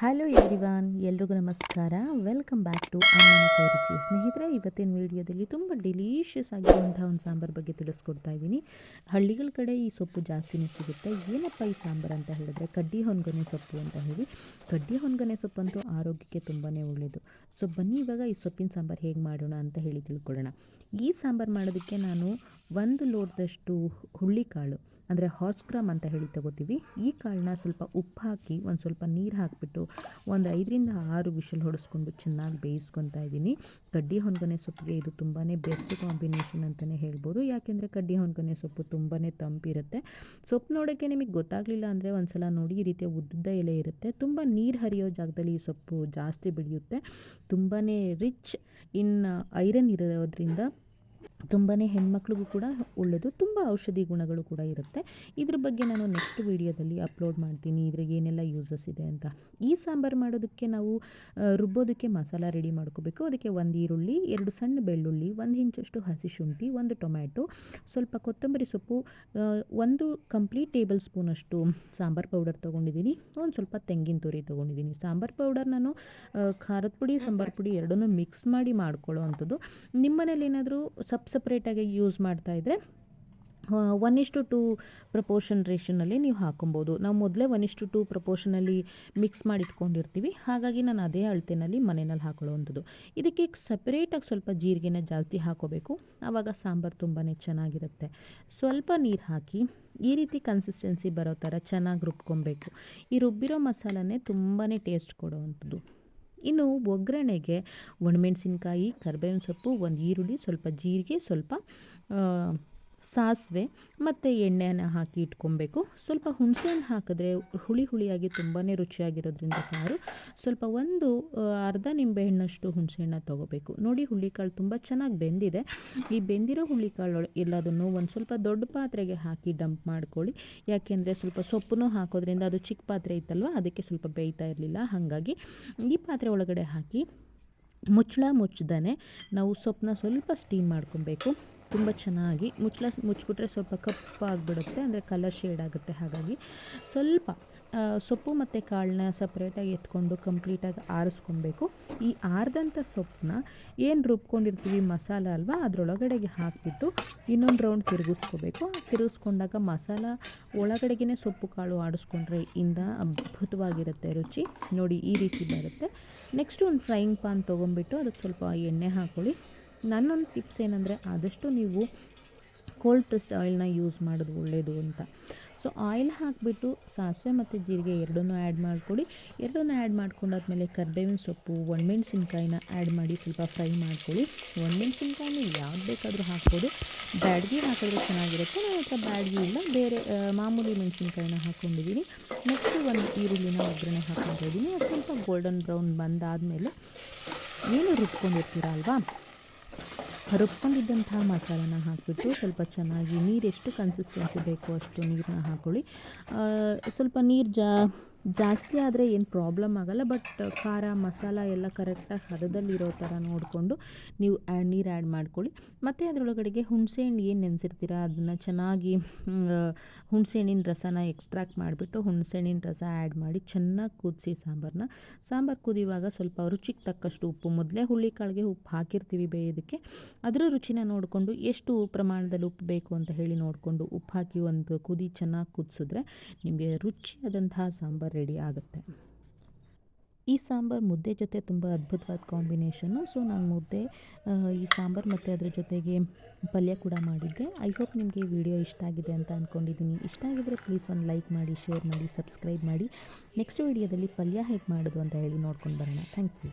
Hello everyone, ಎಲ್ರಿಗೂ ನಮಸ್ಕಾರ. Welcome back to ಅಮ್ಮನ ಕೈ ರುಚಿ ಸ್ನೇಹಿತರೆ, ಇವತ್ತಿನ ವಿಡಿಯೋದಲ್ಲಿ ತುಂಬ ಡಿಲೀಷಿಯಸ್ ಆಗಿರುವಂಥ ಒಂದು ಸಾಂಬಾರು ಬಗ್ಗೆ ತಿಳಿಸ್ಕೊಡ್ತಾ ಇದ್ದೀನಿ. ಹಳ್ಳಿಗಳ ಕಡೆ ಈ ಸೊಪ್ಪು ಜಾಸ್ತಿನೇ ಸಿಗುತ್ತೆ. ಏನಪ್ಪ ಈ ಸಾಂಬಾರು ಅಂತ ಹೇಳಿದ್ರೆ, ಕಡ್ಡಿ ಹೊನ್ಗೊನೆ ಸೊಪ್ಪು ಅಂತ ಹೇಳಿ. ಕಡ್ಡಿ ಹೊನ್ಗೊನೆ ಸೊಪ್ಪಂತೂ ಆರೋಗ್ಯಕ್ಕೆ ತುಂಬಾ ಒಳ್ಳೆಯದು ಸೊ ಬನ್ನಿ ಇವಾಗ ಈ ಸೊಪ್ಪಿನ ಸಾಂಬಾರು ಹೇಗೆ ಮಾಡೋಣ ಅಂತ ಹೇಳಿ ತಿಳ್ಕೊಳ್ಳೋಣ. ಈ ಸಾಂಬಾರು ಮಾಡೋದಕ್ಕೆ ನಾನು ಒಂದು ಲೋಟದಷ್ಟು ಹುಳ್ಳಿಕಾಳು ಅಂದರೆ ಹಾರ್ಸ್ಗ್ರಾಮ್ ಅಂತ ಹೇಳಿ ತಗೋತೀವಿ. ಈ ಕಾಳನ್ನ ಸ್ವಲ್ಪ ಉಪ್ಪು ಹಾಕಿ ಒಂದು ಸ್ವಲ್ಪ ನೀರು ಹಾಕಿಬಿಟ್ಟು ಒಂದು ಐದರಿಂದ ಆರು ವಿಷಲ್ ಹೊಡೆಸ್ಕೊಂಡು ಚೆನ್ನಾಗಿ ಬೇಯಿಸ್ಕೊತಾ ಇದ್ದೀನಿ. ಕಡ್ಡಿ ಹೊನ್ಗೊನೆ ಸೊಪ್ಪಿಗೆ ಇದು ತುಂಬಾ ಬೆಸ್ಟ್ ಕಾಂಬಿನೇಷನ್ ಅಂತಲೇ ಹೇಳ್ಬೋದು. ಯಾಕೆಂದರೆ ಕಡ್ಡಿ ಹೊನ್ಗೊನೆ ಸೊಪ್ಪು ತುಂಬಾ ತಂಪಿರುತ್ತೆ. ಸೊಪ್ಪು ನೋಡೋಕ್ಕೆ ನಿಮಗೆ ಗೊತ್ತಾಗಲಿಲ್ಲ ಅಂದರೆ ಒಂದು ಸಲ ನೋಡಿ ಈ ರೀತಿಯ ಉದ್ದ ಎಲೆ ಇರುತ್ತೆ. ತುಂಬ ನೀರು ಹರಿಯೋ ಜಾಗದಲ್ಲಿ ಈ ಸೊಪ್ಪು ಜಾಸ್ತಿ ಬೆಳೆಯುತ್ತೆ. ತುಂಬಾ ರಿಚ್ ಇನ್ ಐರನ್ ಇರೋದ್ರಿಂದ ತುಂಬಾ ಹೆಣ್ಮಕ್ಳಿಗೂ ಕೂಡ ಒಳ್ಳೆಯದು ತುಂಬ ಔಷಧಿ ಗುಣಗಳು ಕೂಡ ಇರುತ್ತೆ. ಇದ್ರ ಬಗ್ಗೆ ನಾನು ನೆಕ್ಸ್ಟ್ ವೀಡಿಯೋದಲ್ಲಿ ಅಪ್ಲೋಡ್ ಮಾಡ್ತೀನಿ, ಇದ್ರಿಗೆ ಏನೆಲ್ಲ ಯೂಸಸ್ ಇದೆ ಅಂತ. ಈ ಸಾಂಬಾರು ಮಾಡೋದಕ್ಕೆ ನಾವು ರುಬ್ಬೋದಕ್ಕೆ ಮಸಾಲ ರೆಡಿ ಮಾಡ್ಕೋಬೇಕು. ಅದಕ್ಕೆ ಒಂದು ಈರುಳ್ಳಿ, ಎರಡು ಸಣ್ಣ ಬೆಳ್ಳುಳ್ಳಿ, ಒಂದು ಇಂಚಷ್ಟು ಹಸಿ ಶುಂಠಿ, ಒಂದು ಟೊಮ್ಯಾಟೊ, ಸ್ವಲ್ಪ ಕೊತ್ತಂಬರಿ ಸೊಪ್ಪು ಒಂದು ಕಂಪ್ಲೀಟ್ ಟೇಬಲ್ ಸ್ಪೂನಷ್ಟು ಸಾಂಬಾರು ಪೌಡರ್ ತೊಗೊಂಡಿದ್ದೀನಿ. ಒಂದು ಸ್ವಲ್ಪ ತೆಂಗಿನ ತುರಿ ತೊಗೊಂಡಿದ್ದೀನಿ. ಸಾಂಬಾರು ಪೌಡರ್ ನಾನು ಖಾರದ ಪುಡಿ, ಸಾಂಬಾರು ಪುಡಿ ಎರಡನ್ನೂ ಮಿಕ್ಸ್ ಮಾಡಿ ಮಾಡ್ಕೊಳ್ಳೋ ಅಂಥದ್ದು. ನಿಮ್ಮ ಮನೇಲಿ ಏನಾದರೂ ಸಪ್ ಸಪ್ರೇಟಾಗಿ ಯೂಸ್ ಮಾಡ್ತಾಯಿದ್ರೆ ಒನ್ ಇಷ್ಟು ಟು ಪ್ರಪೋರ್ಷನ್ ರೇಷನಲ್ಲಿ ನೀವು ಹಾಕೊಬೋದು. ನಾವು ಮೊದಲೇ ಒನ್ ಇಷ್ಟು ಟು ಪ್ರಪೋರ್ಷನಲ್ಲಿ ಮಿಕ್ಸ್ ಮಾಡಿ ಇಟ್ಕೊಂಡಿರ್ತೀವಿ ಹಾಗಾಗಿ ನಾನು ಅದೇ ಅಳತೆನಲ್ಲಿ ಮನೆಯಲ್ಲಿ ಹಾಕೊಳ್ಳುವಂಥದ್ದು. ಇದಕ್ಕೆ ಸಪ್ರೇಟಾಗಿ ಸ್ವಲ್ಪ ಜೀರಿಗೆನ ಜಾಸ್ತಿ ಹಾಕೋಬೇಕು. ಆವಾಗ ಸಾಂಬಾರು ತುಂಬಾ ಚೆನ್ನಾಗಿರುತ್ತೆ. ಸ್ವಲ್ಪ ನೀರು ಹಾಕಿ ಈ ರೀತಿ ಕನ್ಸಿಸ್ಟೆನ್ಸಿ ಬರೋ ಥರ ಚೆನ್ನಾಗಿ ರುಬ್ಕೊಬೇಕು. ಈ ರುಬ್ಬಿರೋ ಮಸಾಲನೇ ತುಂಬಾ ಟೇಸ್ಟ್ ಕೊಡೋವಂಥದ್ದು. ಇನ್ನು ಒಗ್ಗರಣೆಗೆ ಒಣಮೆಣಸಿನ್ಕಾಯಿ ಕರ್ಬೇವಿನ ಸೊಪ್ಪು ಒಂದು ಈರುಳ್ಳಿ ಸ್ವಲ್ಪ ಜೀರಿಗೆ ಸ್ವಲ್ಪ ಸಾಸಿವೆ ಮತ್ತು ಎಣ್ಣೆನ ಹಾಕಿ ಇಟ್ಕೊಬೇಕು. ಸ್ವಲ್ಪ ಹುಣಸೆಹಣ್ಣು ಹಾಕಿದ್ರೆ ಹುಳಿ ಹುಳಿಯಾಗಿ ತುಂಬಾ ರುಚಿಯಾಗಿರೋದ್ರಿಂದ ಸಾರು. ಸ್ವಲ್ಪ ಒಂದು ಅರ್ಧ ನಿಂಬೆಹಣ್ಣಷ್ಟು ಹುಣಸೆಹಣ್ಣ ತೊಗೋಬೇಕು. ನೋಡಿ ಹುಳಿಕಾಳು ತುಂಬ ಚೆನ್ನಾಗಿ ಬೆಂದಿದೆ. ಈ ಬೆಂದಿರೋ ಹುಳಿಕಾಳು ಎಲ್ಲದನ್ನು ಒಂದು ಸ್ವಲ್ಪ ದೊಡ್ಡ ಪಾತ್ರೆಗೆ ಹಾಕಿ ಡಂಪ್ ಮಾಡ್ಕೊಳ್ಳಿ. ಯಾಕೆಂದರೆ ಸ್ವಲ್ಪ ಸೊಪ್ಪು ಹಾಕೋದ್ರಿಂದ ಅದು ಚಿಕ್ಕ ಪಾತ್ರೆ ಇತ್ತಲ್ವ, ಅದಕ್ಕೆ ಸ್ವಲ್ಪ ಬೇಯ್ತಾ ಇರಲಿಲ್ಲ. ಹಾಗಾಗಿ ಈ ಪಾತ್ರೆ ಒಳಗಡೆ ಹಾಕಿ ಮುಚ್ಚಳ ಮುಚ್ಚದೇ ನಾವು ಸೊಪ್ಪನ್ನ ಸ್ವಲ್ಪ ಸ್ಟೀಮ್ ಮಾಡ್ಕೊಬೇಕು. ತುಂಬ ಚೆನ್ನಾಗಿ ಮುಚ್ಚಳ ಮುಚ್ಚಿಬಿಟ್ರೆ ಸ್ವಲ್ಪ ಕಪ್ಪಾಗಿಬಿಡುತ್ತೆ ಅಂದರೆ ಕಲರ್ ಶೇಡ್ ಆಗುತ್ತೆ ಹಾಗಾಗಿ. ಸ್ವಲ್ಪ ಸೊಪ್ಪು ಮತ್ತು ಕಾಳನ್ನ ಸಪ್ರೇಟಾಗಿ ಎತ್ಕೊಂಡು ಕಂಪ್ಲೀಟಾಗಿ ಆರಿಸ್ಕೊಬೇಕು. ಈ ಆರ್ದಂಥ ಸೊಪ್ಪನ್ನ ಏನು ರುಬ್ಕೊಂಡಿರ್ತೀವಿ ಮಸಾಲ ಅಲ್ವಾ, ಅದರೊಳಗಡೆಗೆ ಹಾಕಿಬಿಟ್ಟು ಇನ್ನೊಂದು ರೌಂಡ್ ತಿರುಗಿಸ್ಕೋಬೇಕು. ತಿರುಗಿಸ್ಕೊಂಡಾಗ ಮಸಾಲ ಒಳಗಡೆಗೆ ಸೊಪ್ಪು ಕಾಳು ಆಡಿಸ್ಕೊಂಡ್ರೆ ಇಂದ ಅದ್ಭುತವಾಗಿರುತ್ತೆ ರುಚಿ. ನೋಡಿ ಈ ರೀತಿ ಬರುತ್ತೆ. ನೆಕ್ಸ್ಟ್ ಒಂದು ಫ್ರೈಯಿಂಗ್ ಪಾನ್ ತೊಗೊಂಬಿಟ್ಟು ಅದಕ್ಕೆ ಸ್ವಲ್ಪ ಎಣ್ಣೆ ಹಾಕ್ಕೊಳ್ಳಿ ನನ್ನೊಂದು ಟಿಪ್ಸ್ ಏನಂದರೆ ಆದಷ್ಟು ನೀವು ಕೋಲ್ಡ್ ಪ್ರೆಸ್ಡ್ ಆಯಿಲ್ನ ಯೂಸ್ ಮಾಡೋದು ಒಳ್ಳೆಯದು ಅಂತ. ಸೊ ಆಯಿಲ್ ಹಾಕಿಬಿಟ್ಟು ಸಾಸಿವೆ ಮತ್ತು ಜೀರಿಗೆ ಎರಡನ್ನೂ ಆ್ಯಡ್ ಮಾಡಿಕೊಡಿ. ಎರಡನ್ನೂ ಆ್ಯಡ್ ಮಾಡ್ಕೊಂಡಾದ್ಮೇಲೆ ಕರ್ಬೇವಿನ ಸೊಪ್ಪು, ಒಣಮೆಣ್ಸಿನ್ಕಾಯಿನ ಆ್ಯಡ್ ಮಾಡಿ ಸ್ವಲ್ಪ ಫ್ರೈ ಮಾಡ್ಕೊಳ್ಳಿ ಒಣಮೆಣ್ಸಿನ್ಕಾಯಿನ ಯಾವ್ದು ಬೇಕಾದರೂ ಹಾಕ್ಬೋದು. ಬ್ಯಾಡ್ಗಿ ಹಾಕಿದ್ರೆ ಚೆನ್ನಾಗಿರುತ್ತೆ. ನಾನು ಹತ್ರ ಬ್ಯಾಡ್ಗಿ ಇಲ್ಲ. ಬೇರೆ ಮಾಮೂಲಿ ಮೆಣಸಿನ್ಕಾಯಿನ ಹಾಕ್ಕೊಂಡಿದ್ದೀನಿ ನೆಕ್ಸ್ಟ್ ಒಂದು ಈರುಳ್ಳಿನ ಒಗ್ಗರಣೆ ಹಾಕ್ಕೊಂಡಿದ್ದೀನಿ ಅದು ಸ್ವಲ್ಪ ಗೋಲ್ಡನ್ ಬ್ರೌನ್ ಬಂದಾದಮೇಲೆ ಏನು ರುಬ್ಕೊಂಡಿರ್ತೀರ ಅಲ್ವಾ? ರುಬ್ಕೊಂಡಿದ್ದಂಥ ಮಸಾಲನ ಹಾಕಿಬಿಟ್ಟು ಸ್ವಲ್ಪ ಚೆನ್ನಾಗಿ ನೀರೆಷ್ಟು ಕನ್ಸಿಸ್ಟೆನ್ಸಿ ಬೇಕೋ ಅಷ್ಟು ನೀರನ್ನ ಹಾಕ್ಕೊಳ್ಳಿ ಸ್ವಲ್ಪ ನೀರು ಜಾ ಜಾಸ್ತಿ ಆದರೆ ಏನು ಪ್ರಾಬ್ಲಮ್ ಆಗೋಲ್ಲ ಬಟ್ ಖಾರ, ಮಸಾಲ ಎಲ್ಲ ಕರೆಕ್ಟಾಗಿ ಹದದಲ್ಲಿರೋ ಥರ ನೋಡಿಕೊಂಡು ನೀವು ನೀರು ಆ್ಯಡ್ ಮಾಡ್ಕೊಳ್ಳಿ. ಮತ್ತು ಅದರೊಳಗಡೆಗೆ ಹುಣಸೆಹಣ್ಣು ಏನು ನೆನೆಸಿರ್ತೀರ? ಅದನ್ನು ಚೆನ್ನಾಗಿ ಹುಣಸೆಹಣ್ಣಿನ ರಸನ ಎಕ್ಸ್ಟ್ರಾಕ್ಟ್ ಮಾಡಿಬಿಟ್ಟು ಹುಣಸೆಹಣ್ಣಿನ ರಸ ಆ್ಯಡ್ ಮಾಡಿ ಚೆನ್ನಾಗಿ ಕುದಿಸಿ ಸಾಂಬಾರನ್ನ ಸಾಂಬಾರು ಕುದಿಯುವಾಗ ಸ್ವಲ್ಪ ರುಚಿಗೆ ತಕ್ಕಷ್ಟು ಉಪ್ಪು. ಮೊದಲೇ ಹುಳ್ಳಿಕಾಳಿಗೆ ಉಪ್ಪು ಹಾಕಿರ್ತೀವಿ ಬೇಯೋದಕ್ಕೆ. ಅದರ ರುಚಿನ ನೋಡಿಕೊಂಡು ಎಷ್ಟು ಪ್ರಮಾಣದಲ್ಲಿ ಉಪ್ಪು ಬೇಕು ಅಂತ ಹೇಳಿ ನೋಡಿಕೊಂಡು ಉಪ್ಪು ಹಾಕಿ ಒಂದು ಕುದಿ ಚೆನ್ನಾಗಿ ಕುದಿಸಿದ್ರೆ ನಿಮಗೆ ರುಚಿಯಾದಂತಹ ಸಾಂಬಾರು ರೆಡಿ ಆಗುತ್ತೆ. ಈ ಸಾಂಬಾರು ಮುದ್ದೆ ಜೊತೆ ತುಂಬ ಅದ್ಭುತವಾದ ಕಾಂಬಿನೇಷನ್ನು ಸೊ ನಾನು ಮುದ್ದೆ ಈ ಸಾಂಬಾರು ಮತ್ತು ಅದರ ಜೊತೆಗೆ ಪಲ್ಯ ಕೂಡ ಮಾಡಿದ್ದೆ. ಐ ಹೋಪ್ ನಿಮಗೆ ಈ ವಿಡಿಯೋ ಇಷ್ಟ ಆಗಿದೆ ಅಂತ ಅಂದ್ಕೊಂಡಿದ್ದೀನಿ ಇಷ್ಟ ಆಗಿದರೆ ಪ್ಲೀಸ್ ಒಂದು ಲೈಕ್ ಮಾಡಿ ಶೇರ್ ಮಾಡಿ ಸಬ್ಸ್ಕ್ರೈಬ್ ಮಾಡಿ. ನೆಕ್ಸ್ಟ್ ವಿಡಿಯೋದಲ್ಲಿ ಪಲ್ಯ ಹೇಗೆ ಮಾಡೋದು ಅಂತ ಹೇಳಿ ನೋಡ್ಕೊಂಡು ಬರೋಣ. Thank you